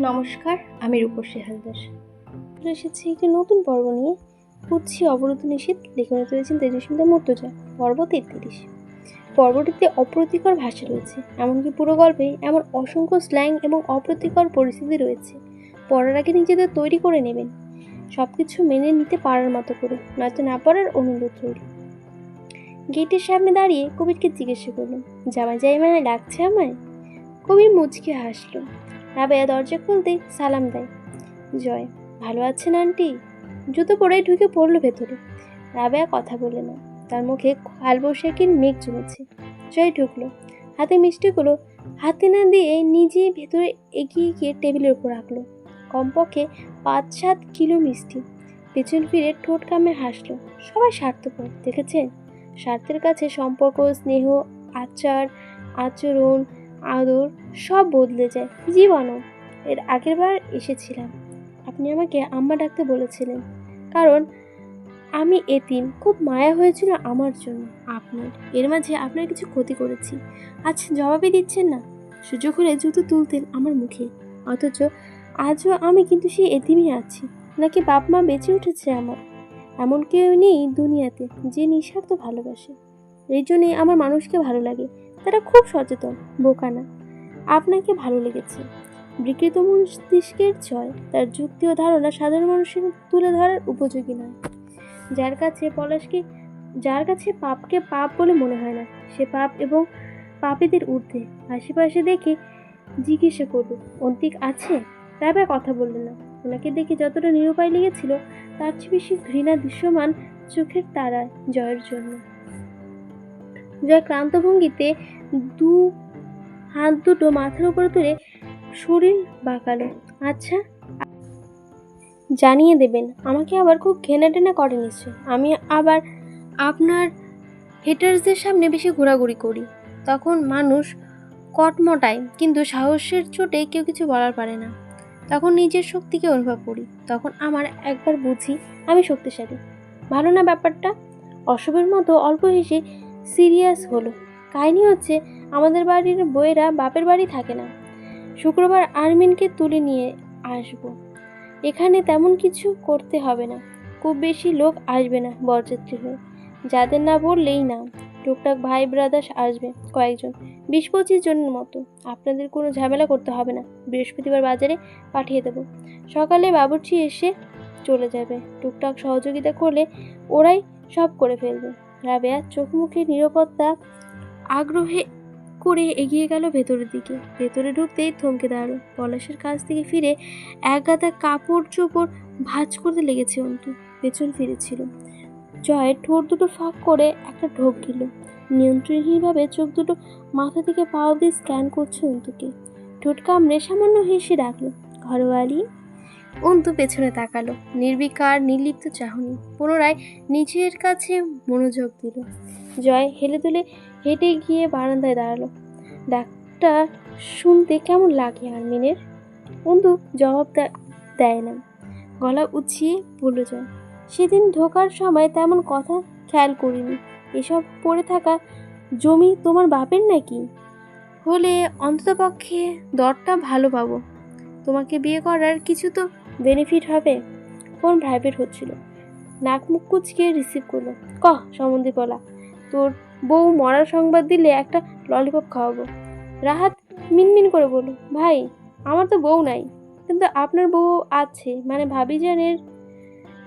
নমস্কার, আমি রূপসী হালদার। এসেছি একটি নতুন পর্ব নিয়ে। পুচ্ছি অবরোধ নিষেধ লেখনে চলেছেন তেজস্মিতা মূর্তজা পর্ব তেত্রিশ। পর্বটিতে অপ্রতিকর ভাষা রয়েছে, এমনকি পুরো গল্পে এমন অসংখ্য স্ল্যাং এবং অপ্রতিকর পরিস্থিতি রয়েছে। পড়ার আগে নিজেদের তৈরি করে নেবেন সব কিছু মেনে নিতে পারার মতো করে, নয়তো না পারার অনুরোধ রইল। গেটের সামনে দাঁড়িয়ে কবিরকে জিজ্ঞাসা করলাম জামাই যাই মানে ডাকছে আমায়? কবির মুচকে হাসলো রাবেয়া দরজা খুলতে সালাম দেয়। জয়, ভালো আছেন আন্টি? জুতো পরে ঢুকে পড়ল ভেতরে। রাবেয়া কথা বলে না। তার মুখে খাল কালবৈশাখীর মেঘ জমেছে। জয় ঢুকলো। হাতে মিষ্টিগুলো হাতে না দিয়ে নিজে ভেতরে এগিয়ে গিয়ে টেবিলের উপর রাখল। কমপক্ষে পাঁচ সাত কিলো মিষ্টি। পেছন ফিরে ঠোঁট কামে হাসলো। সবাই স্বার্থপর, দেখেছেন? স্বার্থের কাছে সম্পর্ক, স্নেহ, আচার, আচরণ আদর সব বদলে যায়। জীবনও। এর আগের বার এসেছিলাম। আপনি আমাকে আম্মা ডাকতে বলেছিলেন। কারণ আমি এতিম। খুব মায়া হয়েছিল আমার জন্য। আপনার, এর মাঝে আপনার কিছু ক্ষতি করেছি। আজ জবাবই দিচ্ছেন না। সুযোগ হলে জুতো তুলতেন আমার মুখে। অথচ আজও আমি কিন্তু সেই এতিমই আছি। নাকি বাপ মা বেঁচে উঠেছে আমার? এমন কেউ নেই দুনিয়াতে যে নিঃস্বার্থ ভালোবাসে। এই জন্যই আমার মানুষকে ভালো লাগে। তারা খুব সচেতন বোকা না আপনাকে ভালো লেগেছে। বিকৃত মস্তিষ্কের জয়, তার যুক্তি ও ধারণা সাধারণ মানুষের তুলে ধরার উপযোগী নয়। যার কাছে পলাশকে, যার কাছে পাপকে পাপ বলে মনে হয় না, সে পাপ এবং পাপীদের ঊর্ধ্বে। আশেপাশে দেখে জিজ্ঞাসা করল অন্তিক আছে? রাবে কথা বলল না। ওনাকে দেখে যতটা নিরুপায় লেগেছিল, তার চেয়ে বেশি ঘৃণা দৃশ্যমান চোখের তারায় জয়ের জন্য। জয় ক্লান্ত ভঙ্গিতে দু হাত দুটো মাথার উপরে তুলে শরীর বাঁকালো। আচ্ছা জানিয়ে দেবেন, আমাকে আবার খুব ঘেনা টেনা করে নিশ্চয়। আমি আবার আপনার হেটার্সদের সামনে বেশি ঘোরাঘুরি করি। তখন মানুষ কটমটায়, কিন্তু সাহসের চোটে কেউ কিছু বলার পারে না। তখন নিজের শক্তিকে অনুভব করি। তখন আমার একবার বুঝি, আমি শক্তিশালী। ভালো না ব্যাপারটা? অশুভের মতো অল্প হেসে সিরিয়াস হলো। কাহিনী হচ্ছে, আমাদের বাড়ির বইয়েরা বাপের বাড়ি থাকে না। শুক্রবার আরমিনকে তুলে নিয়ে আসব। এখানে তেমন কিছু করতে হবে না। খুব বেশি লোক আসবে না বরযাত্রী হয়ে। যাদের না বললেই না। টুকটাক ভাই ব্রাদার্স আসবে কয়েকজন, বিশ পঁচিশ জনের মতো। আপনাদের কোনো ঝামেলা করতে হবে না। বৃহস্পতিবার বাজারে পাঠিয়ে দেবো। সকালে বাবুর্চি এসে চলে যাবে। টুকটাক সহযোগিতা করলে ওরাই সব করে ফেলবে। রাবেয়া চোখ মুখে নিরাপত্তা আগ্রহে করে এগিয়ে গেল ভেতরের দিকে। ভেতরে ঢুকতেই থমকে দাঁড়াল। পলাশের কাছ থেকে ফিরে এক গাদা কাপড় চোপড় ভাঁজ করতে লেগেছে অন্তু। পেছন ফিরেছিল। জয় ঠোঁট দুটো ফাঁক করে একটা ঢোক দিল নিয়ন্ত্রণহীনভাবে চোখ দুটো মাথা থেকে পা অব্দি স্ক্যান করছে অন্তুকে। ঠোঁট কামড়ে সামান্য হেসে ডাকলো ঘরওয়ালি অন্তু পেছনে তাকালো, নির্বিকার, নির্লিপ্ত চাহনি। পুনরায় নিজের কাছে মনোযোগ দিল। জয় হেলে দুলে হেঁটে গিয়ে বারান্দায় দাঁড়াল। ডাকটা শুনতে কেমন লাগে আরমিনের? অন্তু জবাব দেয় না। গলা উঁচিয়ে বলল জয় সেদিন ঢোকার সময় তেমন কথা খেয়াল করিনি। এসব পড়ে থাকা জমি তোমার বাপের নাকি? হলে অন্ততপক্ষে দরটা ভালো পাবো। তোমাকে বিয়ে করার কিছু তো বেনিফিট হবে? ফোন প্রাইভেট হচ্ছিল। নাক মুখ কুচকে রিসিভ করল। কহ, সম্বন্ধে বলা। তোর বউ মরার সংবাদ দিলে একটা ললিপপ খাওয়াবো। রাহাত মিনমিন করে বলল, ভাই, আমার তো বউ নাই, কিন্তু আপনার বউ আছে। মানে ভাবি জানের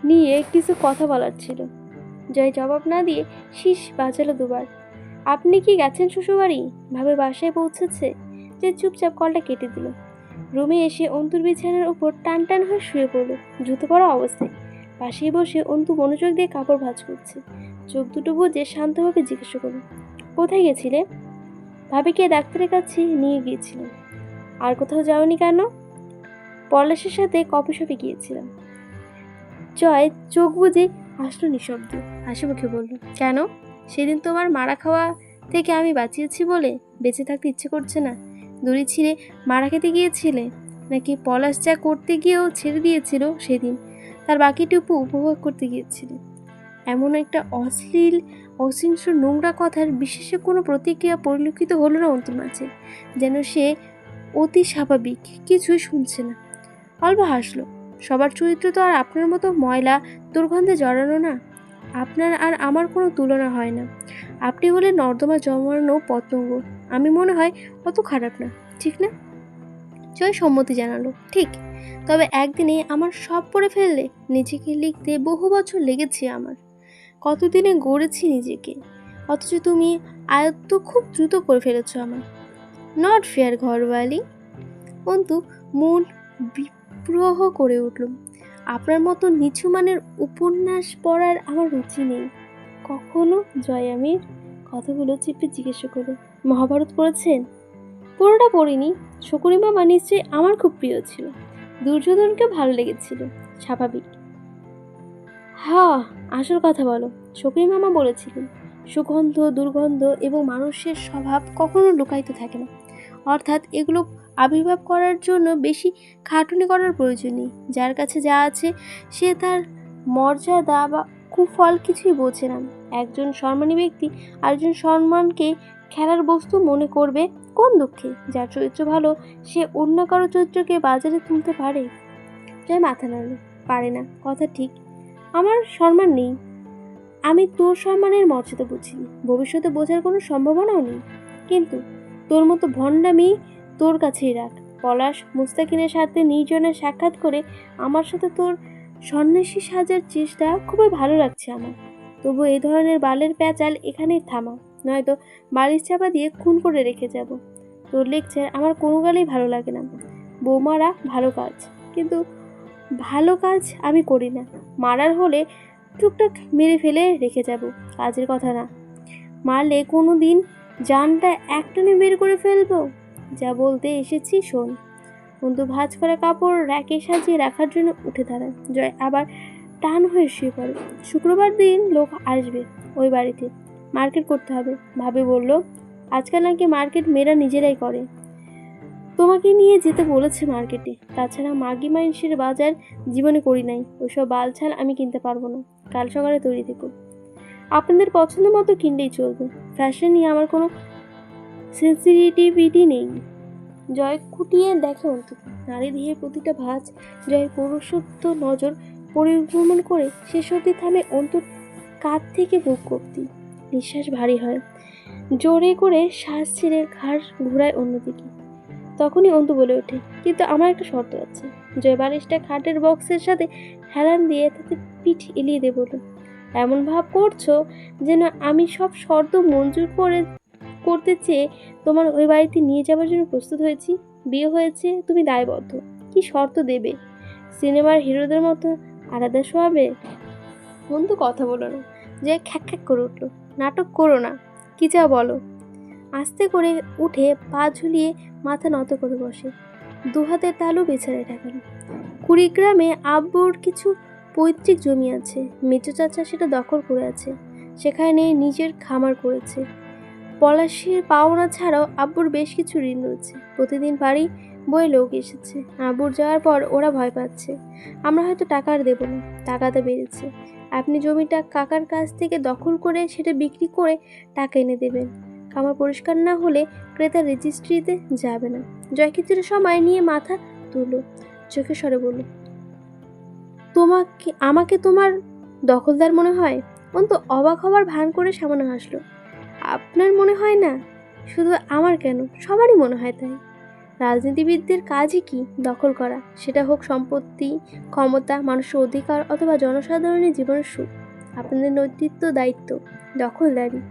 নিয়ে কিছু কথা বলার ছিল। জয় জবাব না দিয়ে শীষ বাজালো দুবার। আপনি কি গেছেন শ্বশুরবাড়ি? ভাবে বাসায় পৌঁছেছে যে চুপচাপ কলটা কেটে দিল। রুমে এসে অন্তুর বিছানার উপর টান টান হয়ে শুয়ে পড়ল, জুতো পরা অবস্থায়। পাশেই বসে অন্তু মনোযোগ দিয়ে কাপড় ভাঁজ করছে। চোখ দুটো বুঝে শান্তভাবে জিজ্ঞাসা করল, কোথায় গেছিলে? ভাবিকে ডাক্তারের কাছে নিয়ে গিয়েছিলাম। আর কোথাও যাওনি কেন? পলাশের সাথে কফি শপে গিয়েছিলাম। জয় চোখ বুঝে হাসলো নিঃশব্দ। হাসি মুখে বলল, কেন? সেদিন তোমার মারা খাওয়া থেকে আমি বাঁচিয়েছি বলে বেঁচে থাকতে ইচ্ছে করছে না। দড়ি ছিঁড়ে মারা খেতে গিয়েছিলে? নাকি পলাশ যা করতে গিয়েও ছেড়ে দিয়েছিল সেদিন? তার বাকিটুকু উপভোগ করতে গিয়েছিলে। এমন একটা অশ্লীল অসিংস নোংরা কথার বিশেষ কোনো প্রতিক্রিয়া পরিলক্ষিত হলো না অন্তর মাঝে। যেন সে অতি স্বাভাবিক, কিছুই শুনছে না। অল্প হাসলো, সবার চরিত্র তো আর আপনার মতো ময়লা দুর্গন্ধে জড়ানো না। আপনার আর আমার কোনো তুলনা হয় না। আপনি হলে নর্দমা জমানো পতঙ্গ, আমি মনে হয় অত খারাপ না, ঠিক না? জয় সম্মতি জানালো, ঠিক। তবে একদিনে আমার সব পড়ে ফেললে, নিজেকে লিখতে বহু বছর লেগেছে আমার। কতদিনে গড়েছি নিজেকে? অথচ তুমি আয়ত্ত খুব দ্রুত করে ফেলেছ আমার নট ফেয়ার ঘরওয়ালি। অন্তু মন বিপ্রহ করে উঠল। আপনার মতো নিচু মানের উপন্যাস পড়ার আমার রুচি নেই। কখনো জয় আমির কথাগুলো চিপে জিজ্ঞেস করে মহাভারত পড়েছেন? পুরোটা পড়িনি। শকুনি মামা নিশ্চয়ই আমার খুব প্রিয় ছিল। দুর্যোধনকে ভালো লেগেছিল, স্বাভাবিক। হ্যাঁ আসল কথা বলো। শকুনি মামা বলেছিলেন, সুগন্ধ, দুর্গন্ধ এবং মানুষের স্বভাব কখনো লুকায়িত থাকে না। অর্থাৎ এগুলো আবির্ভাব করার জন্য বেশি খাটুনি করার প্রয়োজন নেই। যার কাছে যা আছে, সে তার মর্যাদা বা কুফল কিছুই বোঝে না। একজন সম্মানী ব্যক্তি আরেকজন সম্মানকে খেলার বস্তু মনে করবে কোন দুঃখে? যার চরিত্র ভালো, সে অন্য কারও চরিত্রকে বাজারে তুলতে পারে? জয় মাথা নাড়ল। পারে না। কথা ঠিক আমার সম্মান নেই। আমি তোর সম্মানের মর্যাদা বুঝি। ভবিষ্যতে বোঝার কোনো সম্ভাবনাও নেই। কিন্তু তোর মতো ভণ্ডামি তোর কাছেই রাখ। পলাশ মুস্তাকিনের সাথে নির্জনের সাক্ষাৎ করে আমার সাথে তোর সন্ন্যাসী সাজার চেষ্টা খুবই ভালো লাগছে আমার। তবু এই ধরনের বালের প্যাচাল এখানেই থামা। নয়তো বালিশ চাপা দিয়ে খুন করে রেখে যাব। তোর লেকচার আমার কোনো গালেই ভালো লাগে না। বৌমারা ভালো কাজ। কিন্তু ভালো কাজ আমি করি না। মারার হলে টুকটাক মেরে ফেলে রেখে যাব, কাজের কথা না। মারলে কোনো দিন জানটা একটানে বের করে ফেলব? যা বলতে এসেছি শোন। বন্ধু, ভাঁজ করা কাপড় র্যাকে সাজিয়ে রাখার জন্য উঠে দাঁড়ায় জয় আবার টান হয়ে শুয়ে পড়ে। শুক্রবার দিন লোক আসবে ওই বাড়িতে। মার্কেট করতে হবে, ভাবে বলল। আজকাল নাকি মার্কেট মেয়েরা নিজেরাই করে। তোমাকে নিয়ে যেতে বলেছে মার্কেটে। তাছাড়া মাগি মাইন্সের বাজার জীবনে করি নাই। ওইসব বালছাল আমি কিনতে পারব না। কাল সকালে তৈরি থেকো। আপনাদের পছন্দ মতো কিনলেই চলবে। ফ্যাশন নিয়ে আমার কোনো সেন্সিটিভিটি নেই। জয় খুঁটিয়ে দেখে অন্তত। নারী দিয়ে প্রতিটা ভাঁজ জয়ের পুরুষত্ব নজর পরিভ্রমণ করে শেষ অবধি থামে অন্তর কাঁধ থেকে বুক কর্তি নিঃশ্বাস ভারী হয়। জোরে করে শ্বাস ছেড়ে ঘাড় ঘুরায় অন্যদিকে। তখনই অন্তু বলে ওঠে, কিন্তু আমার একটা শর্ত আছে। জয় বালিশটা খাটের বক্সের সাথে হেলান দিয়ে তাতে পিঠ এলিয়ে দে বলো এমন ভাব করছ যেন আমি সব শর্ত মঞ্জুর করে, করতে চেয়ে তোমার ওই বাড়িতে নিয়ে যাওয়ার জন্য প্রস্তুত হয়েছি। বিয়ে হয়েছে, তুমি দায়বদ্ধ। কি শর্ত দেবে? সিনেমার হিরোদের মতো আলাদা শোয়াবে? অন্তু কথা বলো না, যে খ্যাক খ্যাক করে উঠল, নাটক করো না। কী যা বলো? আস্তে করে উঠে পা ঝুলিয়ে মাথা নত করে বসে। দু হাতের তালু বেছারে ঠেকানো কুড়িগ্রামে আব্বুর কিছু পৈতৃক জমি আছে। মেজো চাচা সেটা দখল করে আছে। সেখানে নিজের খামার করেছে। পলাশির পাওনা ছাড়াও আব্বুর বেশ কিছু ঋণ রয়েছে। প্রতিদিন বাড়ি বয়ে লোক এসেছে। আব্বুর যাওয়ার পর ওরা ভয় পাচ্ছে। আমরা হয়তো টাকা আর দেবো না। টাকাতে বেড়েছে। আপনি জমিটা কাকার কাছ থেকে দখল করে সেটা বিক্রি করে টাকা এনে দেবেন। খামার পরিষ্কার না হলে ক্রেতা রেজিস্ট্রিতে যাবে না। জয় কিছুটা সময় নিয়ে মাথা তুলো। চোখে সরে বলল, তোমাকে, আমাকে তোমার দখলদার মনে হয়? অন্ত অবাক হবার ভান করে সামনে হাসলো, আপনার মনে হয় না? শুধু আমার কেন? সবারই মনে হয় তাই। রাজনীতিবিদদের কাজই কি? দখল করা, সেটা হোক সম্পত্তি, ক্ষমতা, মানুষের অধিকার অথবা জনসাধারণের জীবনের সুখ। আপনাদের নেতৃত্ব দায়িত্ব, দখলদারি।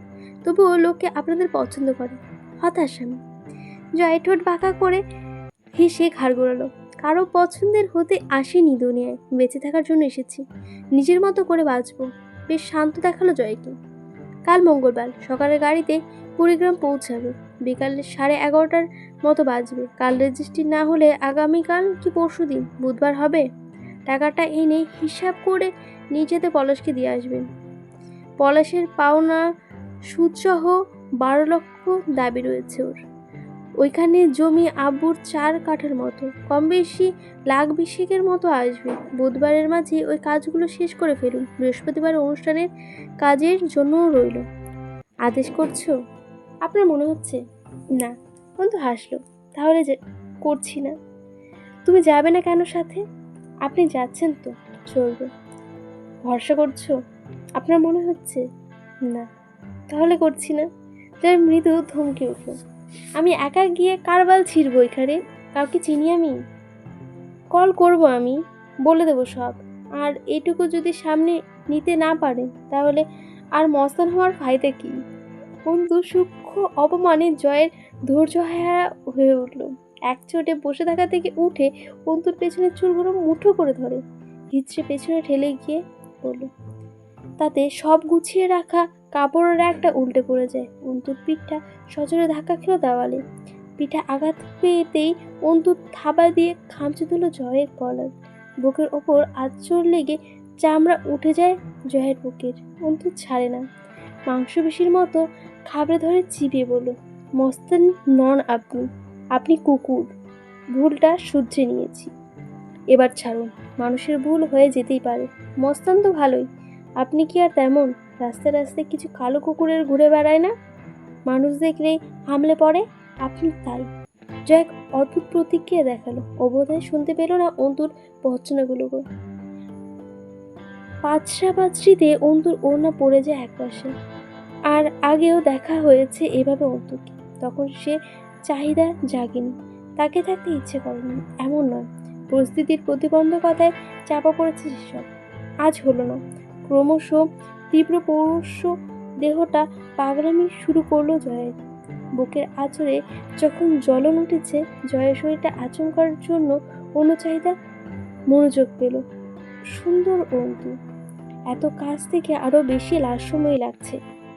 তবুও লোকে আপনাদের পছন্দ করে। হতাশ আমি। জয় ঠোঁট বাঁকা করে হেসে ঘাড় গোড়ালো কারও পছন্দের হতে আসেনি দুনিয়ায়। বেঁচে থাকার জন্য এসেছি। নিজের মতো করে বাঁচবো। বেশ শান্ত দেখাল জয়কে। কাল মঙ্গলবার। সকালে গাড়িতে কুড়িগ্রাম পৌঁছাবে। বিকাল সাড়ে এগারোটার মতো বাজবে। কাল রেজিস্ট্রি না হলে আগামীকাল কি পরশু দিন? বুধবার হবে? টাকাটা এনে হিসাব করে নিজেতে পলাশকে দিয়ে আসবেন। পলাশের পাওনা সুদসহ বারো লক্ষ দাবি রয়েছে ওর। ওইখানে জমি আব্বুর চার কাঠার মতো কম বেশি লাখ বিশেকের মতো আসবে। বুধবারের মাঝে ওই কাজগুলো শেষ করে ফেলুন। বৃহস্পতিবার অনুষ্ঠানের কাজের জন্যও রইল। আদেশ করছ? আপনার মনে হচ্ছে? না। কিন্তু হাসলো। তাহলে যে, করছি না। তুমি যাবে না কেন সাথে? আপনি যাচ্ছেন তো? চলবে। ভরসা করছ? আপনার মনে হচ্ছে? না। তাহলে করছি না। জয় মৃদু ধমকে উঠল। আমি একা গিয়ে কারবাল ছিড়বো এখানে? কাউকে চিনি আমি? কল করব আমি, বলে দেবো সব। আর এটুকু যদি সামনে নিতে না পারে, তাহলে আর মস্তান হওয়ার ফায়দা কি? বন্ধু, সূক্ষ্ম অপমানে জয়ের ধৈর্য হারা হয়ে উঠল। এক চোটে বসে থাকা থেকে উঠে অন্তুর পেছনের চুলগুলো মুঠো করে ধরে, হিচড়ে পেছনে ঠেলে গিয়ে বলল, তাতে সব গুছিয়ে রাখা কাপড়ের একটা উল্টে পড়ে যায়। অন্তুর পিঠটা সজোরে ধাক্কা খেলো দেওয়ালে। পিঠে আঘাত পেতেই অন্তু থাবা দিয়ে খামচে দিল জয়ের কলার বুকের ওপর আঁচড় লেগে চামড়া উঠে যায় জয়ের বুকের। অন্তু ছাড়ে না। মাংসপেশির মতো খাবড়ে ধরে চিবিয়ে বলল, মস্তান নন আপনি। আপনি কুকুর। ভুলটা শুধরে নিয়েছি। এবার ছাড়ুন। মানুষের ভুল হয়ে যেতেই পারে। মস্তান তো ভালোই। আপনি কি আর তেমন? রাস্তায় রাস্তায় কিছু কালো কুকুরের ঘুরে বেড়ায় না? মানুষ দেখলেই হামলে পড়ে? আপনি তাই। জয় এক অদ্ভুত প্রতিক্রিয়া দেখাল। অবোধায় শুনতে পেল না অন্তুর ভর্চনাগুলোকে পাঁচরা পাঁচরিতে অন্তুর ওড়না পড়ে যায় একপাশে আর আগেও দেখা হয়েছে এভাবে অন্তুকে তখন সে চাহিদা জাগেনি। তাকে থাকতে ইচ্ছে করেনি। এমন নয়। পরিস্থিতির প্রতিবন্ধকতায় চাপা পড়েছে সেসব। আজ হলো না। ক্রমশ তীব্র পৌরুষ দেহটা পাগলামি শুরু করল জয়ের। বুকের আঁচড়ে যখন জ্বলন উঠেছে, জয়ের শরীরটা আচমকার জন্য অন্য চাহিদা মনোযোগ পেল। সুন্দর অন্তু। এত কাছ থেকে আরও বেশি লাস্যময় লাগছে।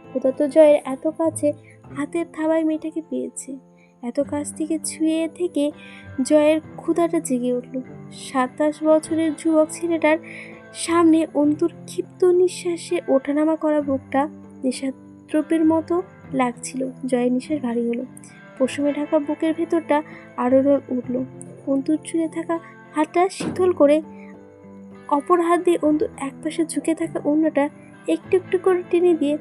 ক্ষুধার্ত জয়ের এত কাছে হাতের থাবায় মেয়েটাকে পেয়েছে। এত কাছ থেকে ছুঁয়ে থেকে জয়ের ক্ষুধাটা জেগে উঠল। সাতাশ বছরের যুবক ছেলেটার সামনে অন্তুর ক্ষিপ্ত নিঃশ্বাসে ওঠানামা করা বুকটা নেশাদ্রব্যের মতো লাগছিল। জয়ের নিঃশ্বাস ভারী হলো। পশমে ঢাকা বুকের ভেতরটা আলোড়ন উঠল। অন্তুর চুলে থাকা হাতটা শীতল করে অপর হাত দিয়ে অন্তুর একপাশে ঝুঁকে থাকা অন্যটা একটু একটু করে টেনে দিয়ে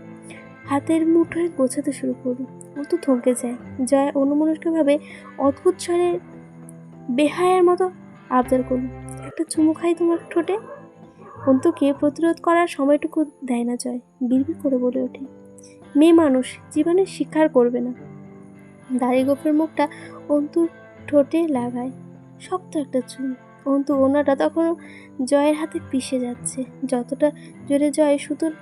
হাতের মুঠোয় গোছাতে শুরু করল। অন্তু থমকে যায়। জয় অনুমনস্কভাবে অদ্ভুত স্বরে বেহায়ার মতো আবদার করল। একটা চুমু খাই তোমার ঠোঁটে? অন্তুকে প্রতিরোধ করার সময়টুকু দেয় না জয়, বিড়বিড় করে বলে ওঠে। মেয়ে মানুষ, জীবনে স্বীকার করবে না। দাড়ি গোফের মুখটা অন্তুর ঠোঁটে লাগায়। শক্ত একটা চুল। অন্তু ওনাটা তখনও জয়ের হাতে পিষে যাচ্ছে। যতটা জোরে জয় সুতোর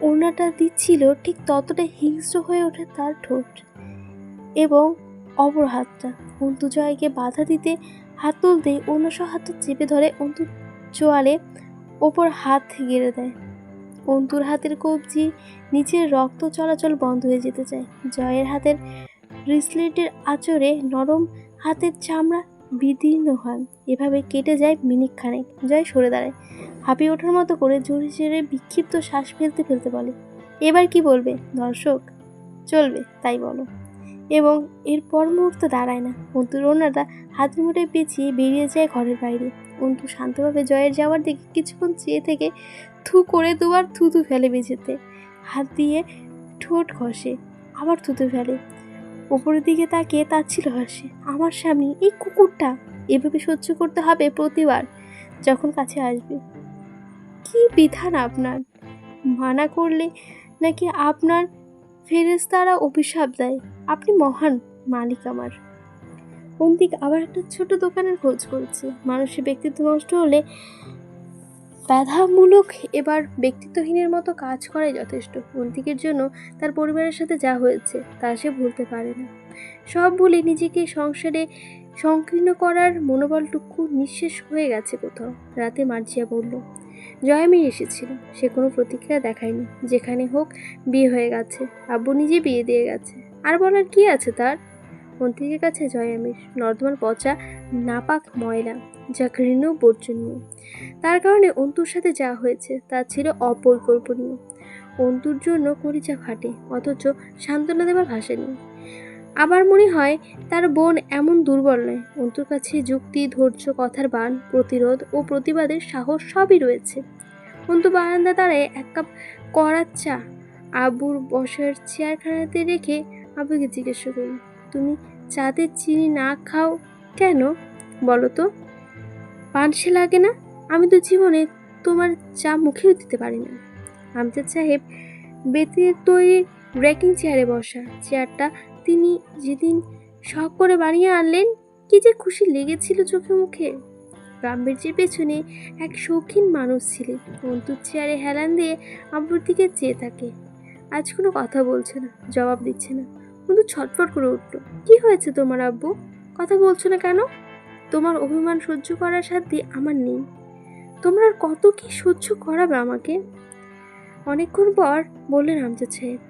ওড়নাটা দিচ্ছিল, ঠিক ততটা হিংস্র হয়ে ওঠে তার ঠোঁট এবং অপর হাতটা। অন্তু জয়কে বাধা দিতে হাত তুলতে অন্য সব হাত চেপে ধরে অন্তু চোয়ালে ওপর হাত গেড়ে দেয়। অন্তুর হাতের কবজি নিচের রক্ত চলাচল বন্ধ হয়ে যেতে চায়। জয়ের হাতের রিসলেটের আচরে নরম হাতের চামড়া বিদীর্ণ হয়। এভাবে কেটে যায় মিনিট খানেক জয় সরে দাঁড়ায়। হাঁপিয়ে ওঠার মতো করে জোরে জোরে বিক্ষিপ্ত শ্বাস ফেলতে ফেলতে বলে, এবার কি বলবে, দর্শক? চলবে, তাই বলো। এবং এর পর মুহূর্ত দাঁড়ায় না। অন্তুর ওনাটা হাতের মুঠে পেঁচিয়ে বেরিয়ে যায় ঘরের বাইরে। অন্তু শান্তভাবে জয়ের যাওয়ার দিকে কিছুক্ষণ চেয়ে থেকে থু করে দুবার থুতু ফেলে বেঁচেতে হাত দিয়ে ঠোঁট ঘষে, আবার থুতু ফেলে। ওপরের দিকে তাকিয়ে তাচ্ছিল হাসে, আমার স্বামী, এই কুকুরটা এভাবে সহ্য করতে হবে প্রতিবার যখন কাছে আসবে? কি বিধান আপনার? মানা করলে নাকি আপনার ফেরেস্তারা অভিশাপ দেয়? আপনি মহান মালিক আমার। অন্তিক আবার একটা ছোট দোকানের খোঁজ করছে। মানুষের ব্যক্তিত্ব নষ্ট হলে বাধামূলক এবার ব্যক্তিত্বহীনের মতো কাজ করাই যথেষ্ট। অন্তিকের জন্য তার পরিবারের সাথে যা হয়েছে, তা সে ভুলতে পারে না। সব ভুলে নিজেকে সংসারে সংকীর্ণ করার মনোবলটুকু নিঃশেষ হয়ে গেছে কোথাও। রাতে মার্জিয়া বলল জয়ামি এসেছিল। সে কোনো প্রতিক্রিয়া দেখায়নি। যেখানে হোক, বিয়ে হয়ে গেছে। আব্বু নিজে বিয়ে দিয়ে গেছে। আর বলার কি আছে তার? অন্তিকের কাছে জয়ামির নর্দমার পচা, নাপাক ময়লা, যা ঘৃণ্য বর্জনীয়। তার কারণে অন্তুর সাথে যা হয়েছে, তা ছিল অপরিকল্পনীয়। অন্তুর জন্য কলিজা ফাটে অথচ সান্ত্বনা দেবার ভাষা নেই। আবার মনে হয়, তার বোন এমন দুর্বল নয়। অন্তুর কাছে যুক্তি, ধৈর্য, কথার বান, প্রতিরোধ ও প্রতিবাদের সাহস সবই রয়েছে। অন্তু বারান্দা দাঁড়ায় এক কাপ কড়া চা, আবুর বসার চেয়ারখানাতে রেখে আবুকে জিজ্ঞেস করল, তুমি চাঁদের চিনি না খাও কেন? বলো তো। পানসে লাগে না? আমি তো জীবনে তোমার চা মুখেও দিতে পারি না। আমজাদ সাহেব বেতের তৈরি ব্রেকিং চেয়ারে বসা। চেয়ারটা তিনি যেদিন শখ করে বানিয়ে আনলেন, কি যে খুশি লেগেছিল চোখে মুখে। গাম্ভীর্যের পেছনে এক শৌখিন মানুষ ছিলেন। অন্তুর চেয়ারে হেলান দিয়ে আব্বুর দিকে চেয়ে থাকে। আজ কোনো কথা বলছে না, জবাব দিচ্ছে না। কিন্তু ছটফট করে উঠল। কি হয়েছে তোমার আব্বু? কথা বলছো না কেন? তোমার অভিমান সহ্য করার সাথে আমার নেই। তোমরা আর কত কি সহ্য করাবে আমাকে? অনেকক্ষণ পর বললেন আমজাদ সাহেব,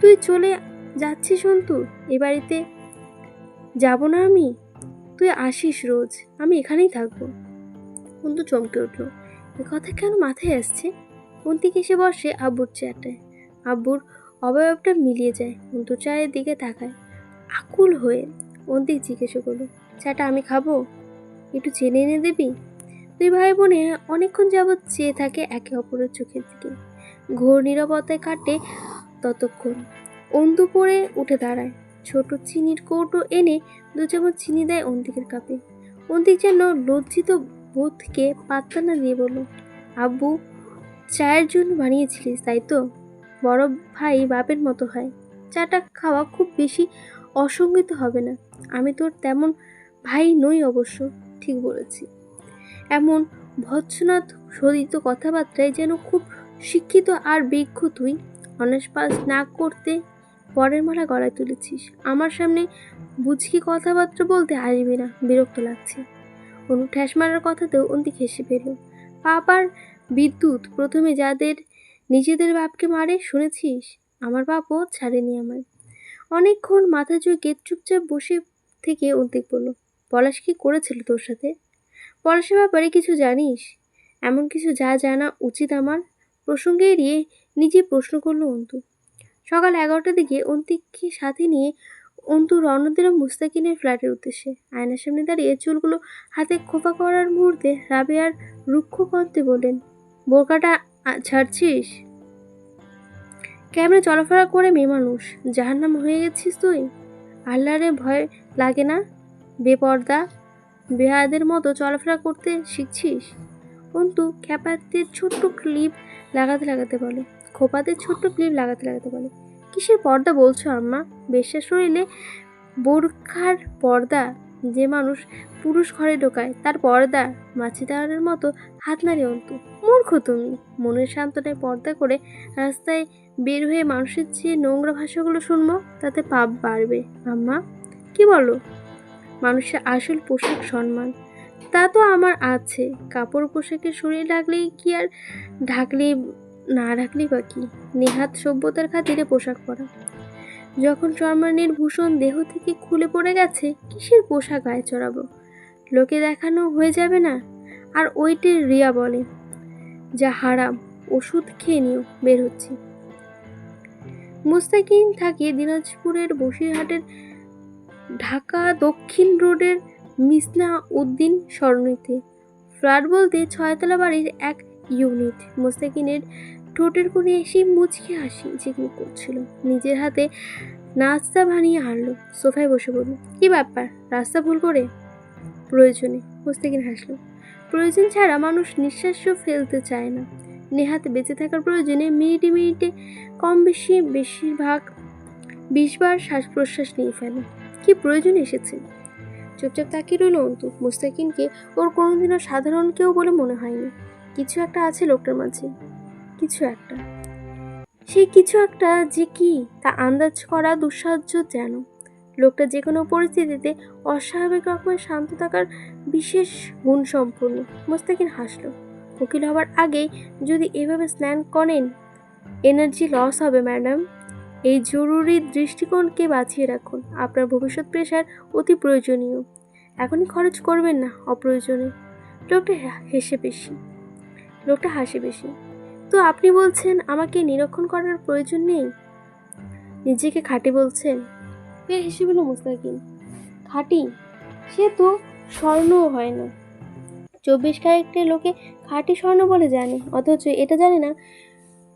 তুই চলে যাচ্ছিস অন্তু? এ বাড়িতে যাব না আমি? তুই আসিস রোজ, আমি এখানেই থাকব। অন্তু চমকে উঠল, এ কথা কেন মাথায় আসছে? অন্তিক এসে বসে আব্বুর চেয়ারটায়। আব্বুর অবয়বটা মিলিয়ে যায়। অন্তু চায়ের দিকে তাকায়। আকুল হয়ে অন্তিক জিজ্ঞেস করল, চাটা আমি খাব? একটু চেনে এনে দিবি? দুই ভাই বোনে অনেকক্ষণ যাবৎ চেয়ে থাকে একে অপরের চোখের দিকে। ঘোর নিরবতায় কাটে ততক্ষণ। অন্তু পরে উঠে দাঁড়ায়। ছোট চিনির কৌটো এনে দু চামচ চিনি দেয় অন্তিকের কাপে। অন্তিক যেন লজ্জিত বোধকে পাত্তা না দিয়ে বলল, আব্বু, চায়ের জন্য বানিয়েছিলিস, তাই তো? বড় ভাই বাপের মতো হয়। চাটা খাওয়া খুব বেশি অসঙ্গিত হবে না। আমি তোর তেমন ভাই নই অবশ্য, ঠিক বলেছি। এমন ভৎসনাথ শোধিত কথাবার্তায় যেন খুব শিক্ষিত আর বিজ্ঞ তুই, অনার্স পাস না করতে পরের মালা গলায় তুলেছিস। আমার সামনে বুঝকি কথাবার্তা বলতে আসবি না, বিরক্ত লাগছে। অনু ঠ্যাস মারার কথাতেও অন্তিক হেসে পেল পাপার বিদ্যুৎ প্রথমে যাদের নিজেদের বাপকে মারে, শুনেছিস? আমার বাপও ছাড়েনি আমায়। অনেকক্ষণ মাথা চুকে চুপচাপ বসে থেকে অন্তিক বলল, পলাশ কি করেছিল তোর সাথে? পলাশের ব্যাপারে কিছু জানিস? এমন কিছু যা জানা উচিত আমার? প্রসঙ্গে এড়িয়ে নিজে প্রশ্ন করল অন্তু। সকাল এগারোটার দিকে অন্তিককে সাথে নিয়ে অন্তু রওনা দিল মুস্তাকিনের ফ্ল্যাটের উদ্দেশ্যে। আয়নার সামনে দাঁড়িয়ে চুলগুলো হাতে খোপা করার মুহূর্তে রাবেয়ার রুক্ষ কণ্ঠে বললেন, বোরকাটা ছাড়ছিস? ক্যামেরা চলাফেরা করে মেয়ে মানুষ? যাহার নাম হয়ে গেছিস তুই? আল্লাহরে ভয় লাগে না? বেপর্দা? বেহাদের মতো চলাফেরা করতে শিখছিস? অন্তু, খ্যাপাতে ছোট্ট ক্লিপ লাগাতে লাগাতে বলে। খোপাতে ছোট্ট ক্লিপ লাগাতে লাগাতে বলে। কিসের পর্দা বলছো আম্মা? বেশ্যা শরীরে বোরখার পর্দা। যে মানুষ পুরুষ ঘরে ঢোকায়, তার পর্দা, মাছি তাহারের মতো হাত নাড়ে অন্ত। মূর্খ তুমি! মনের সান্ত্বনায় পর্দা করে রাস্তায় বের হয়ে মানুষের যে নোংরা ভাষাগুলো শুনব, তাতে পাপ বাড়বে। আম্মা, কি বলো? মানুষের আসল পোশাক সম্মান। তা তো আমার আছে। কাপড় পোশাকে শরীর রাখলেই কি আর ঢাকলেই না রাখলেই বা কি? নেহাত সভ্যতার খাতিরে পোশাক পরা। যখন সম্মানের ভূষণ দেহ থেকে খুলে পড়ে গেছে, কিসের পোশাক গায়ে চড়াবো? লোকে দেখানো হয়ে যাবে না? আর ওইটে রিয়া বলে, যা হারাম, ওষুধ খেয়ে নিও, বের হচ্ছি। মুস্তাকিন থাকে দিনাজপুরের বসিরহাটের ঢাকা দক্ষিণ রোডের মিসনা উদ্দিন সরণিতে ফ্ল্যাট বলতে ছয়তলা বাড়ির এক ইউনিট। মোস্তাকিনের ঠোঁটের কোণে এসে মুচকি হাসি জিগমি করছিল। নিজের হাতে নাস্তা বানিয়ে আনলো সোফায় বসে বলল কি ব্যাপার? রাস্তা ভুল করে? প্রয়োজনে। মোস্তাকিন হাসলো। প্রয়োজন ছাড়া মানুষ নিঃশ্বাসও ফেলতে চায় না। নেহাতে বেঁচে থাকার প্রয়োজনে মিনিটে মিনিটে কম বেশি বেশিরভাগ বিশবার শ্বাস প্রশ্বাস নিয়ে ফেলে। কি প্রয়োজন এসেছে? চুপচাপ তাকিয়ে রইল অন্তু। মুস্তাকিনকে ওর কোনোদিনও সাধারণ কেউ বলে মনে হয়নি। কিছু একটা আছে লোকটার মাঝে। কিছু একটা। সেই কিছু একটা যে কি তা আন্দাজ করা দুঃসাহ্য যেন। লোকটা যে কোনো পরিস্থিতিতে অস্বাভাবিক রকমের শান্ত থাকার বিশেষ গুণ সম্পূর্ণ। মুস্তাকিন হাসলো। উকিল হবার আগেই যদি এভাবে স্নান করেন এনার্জি লস হবে ম্যাডাম এই জরুরি দৃষ্টিকোণকে বাঁচিয়ে রাখুন। আপনার ভবিষ্যৎ প্রেশার অতি প্রয়োজনীয়। এখনই খরচ করবেন না অপ্রয়োজনে লোকটা হেসে বেশি। লোকটা হাসে বেশি। তো আপনি বলছেন আমাকে নিরীক্ষণ করার প্রয়োজন নেই? নিজেকে খাঁটি বলছেন। ফের হেসে বলল মুস্তাকিম। খাঁটি? সে তো স্বর্ণও হয় না। চব্বিশ ক্যারেক্টের লোকে খাঁটি স্বর্ণ বলে জানে, অথচ এটা জানে না,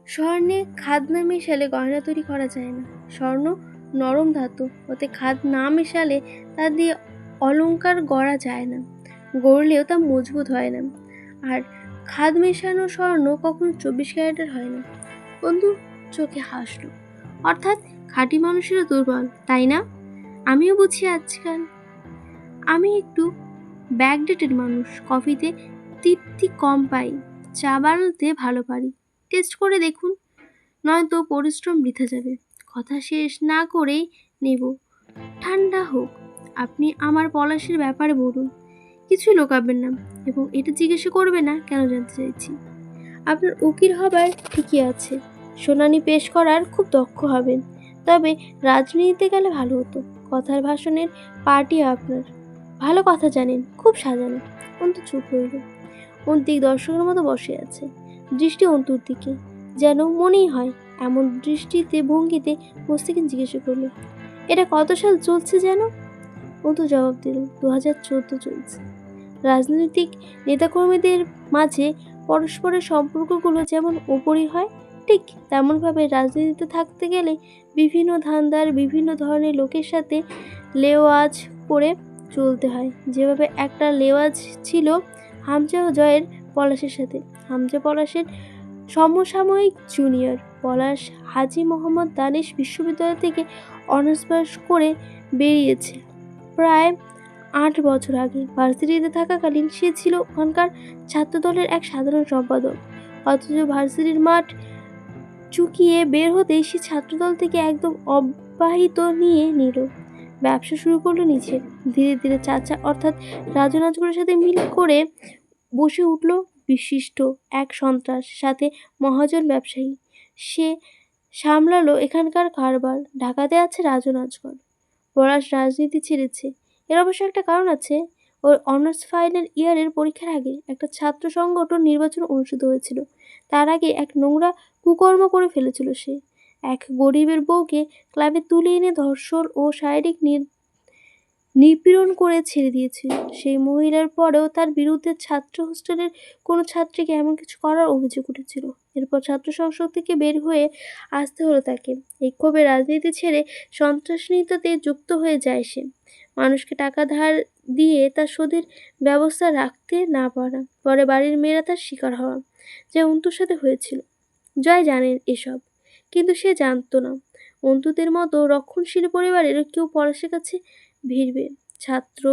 স্বর্ণে খাদ না মেশালে গয়না তৈরি করা যায় না। স্বর্ণ নরম ধাতু, ওতে খাদ না মেশালে তা দিয়ে অলংকার গড়া যায় না। গড়লেও তা মজবুত হয় না। আর খাদ মেশানো স্বর্ণ কখনো চব্বিশ ক্যারেটের হয় না বন্ধু, চোখে হাসল। অর্থাৎ খাঁটি মানুষেরও দুর্বল, তাই না? আমিও বুঝি আজকাল। আমি একটু ব্যাকডেটেড মানুষ, কফিতে তৃপ্তি কম পাই, চা বানাতে ভালো পারি। টেস্ট করে দেখুন, নয়তো পরিশ্রম বৃথা যাবে। কথা শেষ না করেই নেব। ঠান্ডা হোক, আপনি আমার পলাশের ব্যাপারে বলুন। কিছুই লোকাবেন না এবং এটা জিজ্ঞাসা করবে না কেন জানতে চাইছি। আপনার উকিল হবার ঠিকই আছে। শুনানি পেশ করার খুব দক্ষ হবেন। তবে রাজনীতিতে গেলে ভালো হতো। কথার ভাষণের পার্টি আপনার। ভালো কথা জানেন, খুব সাজানো। অন্তু চুপ রইল। অন্তিক দর্শকের মতো বসে আছে। দৃষ্টি অন্তুর দিকে। যেন মনেই হয়, এমন দৃষ্টিতে, ভঙ্গিতে মস্তিকে জিজ্ঞাসা করল, এটা কত সাল চলছে যেন? অন্তু জবাব দিল দু হাজার চোদ্দ চলছে। রাজনৈতিক নেতাকর্মীদের মাঝে পরস্পরের সম্পর্কগুলো যেমন উপরই হয়, ঠিক তেমনভাবে রাজনীতিতে থাকতে গেলে বিভিন্ন ধান্দার, বিভিন্ন ধরনের লোকের সাথে লেওয়াজ করে চলতে হয়। যেভাবে একটা লেওয়াজ ছিল হামজা জয়ের পলাশের সাথে। হামজা পলাশের সমসাময়িক জুনিয়র পলাশ হাজি মোহাম্মদ দানিশ বিশ্ববিদ্যালয় থেকে অনার্স পাস করে বেরিয়েছে। প্রায় আট বছর আগে। ভার্সিটিতে থাকাকালীন সে ছিল ওখানকার ছাত্রদলের এক সাধারণ সম্পাদক। অথচ ভার্সিটির মাঠ চুকিয়ে বের হতেই সে ছাত্রদল থেকে একদম অব্যাহিত নিয়ে নিল। ব্যবসা শুরু করল নিজের ধীরে ধীরে চাচা অর্থাৎ রাজু নাজগুলোর সাথে মিল করে বসে উঠল বিশিষ্ট এক সন্ত্রাস, সাথে মহাজন ব্যবসায়ী। সে সামলালো এখানকার কারবার। ঢাকাতে আছে রাজু নাজগর পলাশ রাজনীতি ছেড়েছে। এর অবশ্য একটা কারণ আছে। ওর অনার্স ফাইনাল ইয়ারের পরীক্ষার আগে একটা ছাত্র সংগঠন নির্বাচন অনুষ্ঠিত হয়েছিল। তার আগে এক নোংরা কুকর্ম করে ফেলেছিল সে। এক গরিবের বউকে ক্লাবে তুলে এনে ধর্ষণ ও শারীরিক নিপীড়ন করে ছেড়ে দিয়েছিল। সেই মহিলার পরেও তার বিরুদ্ধে ছাত্র হোস্টেলের কোনো ছাত্রীকে এমন কিছু করার অভিযোগ উঠেছিল। এরপর ছাত্র সংসদ থেকে বের হয়ে আসতে হলো তাকে। এই ক্ষোভে রাজনীতি ছেড়ে সন্ত্রাসনীতিতে যুক্ত হয়ে যায় সে। মানুষকে টাকা ধার দিয়ে তার শোধের ব্যবস্থা রাখতে না পারা। পরে বাড়ির মেয়েরা তার শিকার হওয়া, যা অন্তুর সাথে হয়েছিল। জয় জানেন এসব, কিন্তু সে জানতো না। অন্তুদের মতো রক্ষণশীল পরিবারের কেউ পলাশের কাছে ভিড়বে। ছাত্র,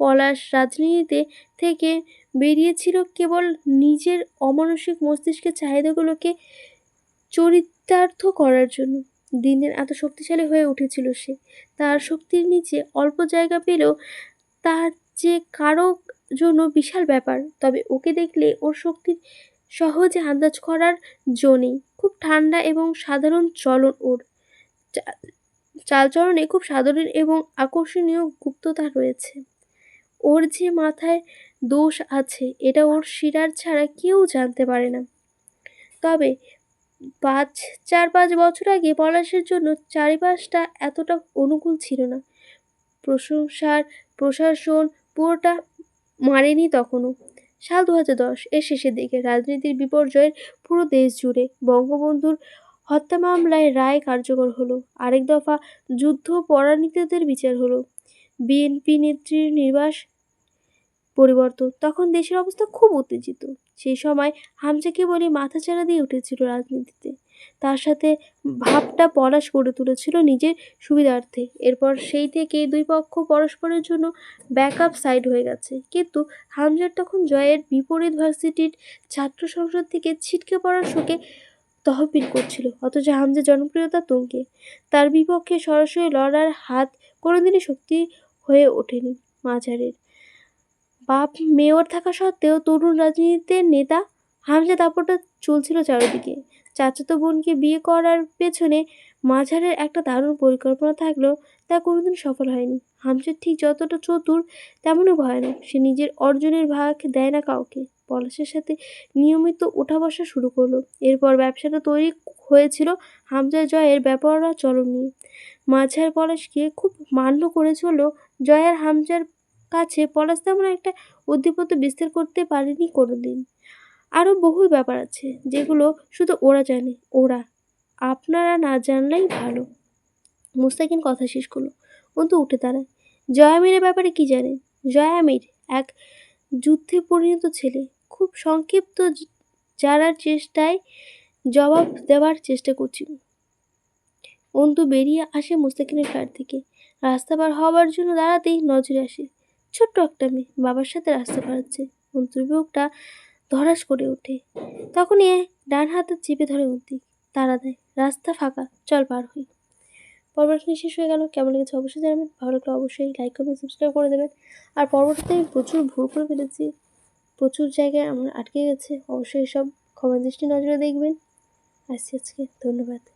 পলাশ রাজনীতিতে থেকে বেরিয়েছিল কেবল নিজের অমানসিক মস্তিষ্কের চাহিদাগুলোকে চরিতার্থ করার জন্য। দিন দিন এত শক্তিশালী হয়ে উঠেছিল সে। তার শক্তির নিচে অল্প জায়গা পেলেও তার যে কারও জন্য বিশাল ব্যাপার, তবে ওকে দেখলে ওর শক্তির সহজে আন্দাজ করার জো খুব ঠান্ডা এবং সাধারণ চলন ওর। চা- চালচলনে খুব সাধারণ এবং আকর্ষণীয় গুপ্ততা রয়েছে। ওর যে মাথায় দোষ আছে, এটা ওর শিরার ছাড়া কেউ জানতে পারে না। তবে পাঁচ, চার, পাঁচ বছর আগে পলাশের জন্য চারিপাশটা এতটা অনুকূল ছিল না। প্রশংসার প্রশাসন পুরোটা মারেনি তখনও। সাল দু হাজার দশ এর শেষের দিকে রাজনীতির বিপর্যয়ের পুরো দেশ জুড়ে বঙ্গবন্ধুর হত্যা মামলায় রায় কার্যকর হলো। আরেক দফা যুদ্ধ পরাণিতদের বিচার হলো। বিএনপি নেত্রীর নির্বাস পরিবর্তন। তখন দেশের অবস্থা খুব উত্তেজিত। সেই সময় হামজা কেবলই মাথাচাড়া দিয়ে উঠেছিল রাজনীতিতে। তার সাথে ভাবটা পলাশ করে তুলেছিল নিজের সুবিধার্থে। এরপর সেই থেকে দুই পক্ষ পরস্পরের জন্য ব্যাকআপ সাইড হয়ে গেছে। কিন্তু হামজার তখন জয়ের বিপরীত ভার্সিটির ছাত্র সংসদ থেকে ছিটকে পড়ার শোকে তহবিল করছিল, অথচ হামজার জনপ্রিয়তা তুঙ্গে। তার বিপক্ষে সরাসরি লড়ার হাত কোনোদিনই শক্তি হয়ে ওঠেনি মাঝারের বাপ মেয়র থাকা সত্ত্বেও তরুণ রাজনীতিতে নেতা হামজা দাপটটা চলছিল চারিদিকে। চাচাতো বোনকে বিয়ে করার পেছনে মাঝারের একটা দারুণ পরিকল্পনা থাকলেও তা কোনোদিন সফল হয়নি। হামজার ঠিক যতটা চতুর তেমনই ভয়ানক। সে নিজের অর্জনের ভাগ দেয় না কাউকে। পলাশের সাথে নিয়মিত ওঠা বসা শুরু করল। এরপর ব্যবসাটা তৈরি হয়েছিল হামজা জয়ের ব্যাপাররা চলন নিয়ে। মাঝার পলাশকে খুব মান্য করে চললেও জয়ের হামজার কাছে পলাশ তেমন একটা অধিপত্য বিস্তার করতে পারেনি কোনোদিন। আরও বহু ব্যাপার আছে, যেগুলো শুধু ওরা জানে। ওরা, আপনারা না জানলেই ভালো। মুস্তাকিন কথা শেষ করল। অন্তু উঠে দাঁড়ায়। জয়ামিরের ব্যাপারে কি জানে? জয়ামির এক যুদ্ধে পরিণত ছেলে। খুব সংক্ষিপ্ত জানার চেষ্টায় জবাব দেওয়ার চেষ্টা করছিল। অন্তু বেরিয়ে আসে মুস্তাকিনের ফ্ল্যাট থেকে। রাস্তা পার হওয়ার জন্য দাঁড়াতেই নজরে আসে। ছোট্ট একটা মেয়ে বাবার সাথে রাস্তা পারাচ্ছে অন্তুর বুকটা ধরাস করে ওঠে। তখনই এ ডান হাতে চেপে ধরে অন্তিক তাড়া দেয়, রাস্তা ফাঁকা, চল পার হই। পর্বটি শেষ হয়ে গেল। কেমন লেগেছে অবশ্যই জানাবেন। ভালো লাগলে অবশ্যই লাইক করবেন সাবস্ক্রাইব করে দেবেন। আর পরবর্তীতে আমি প্রচুর ভুল করে ফেলেছি। প্রচুর জায়গায় আমার আটকে গেছে। অবশ্যই সব ক্ষমা দৃষ্টি নজরে দেখবেন। আসছি আজকে। ধন্যবাদ।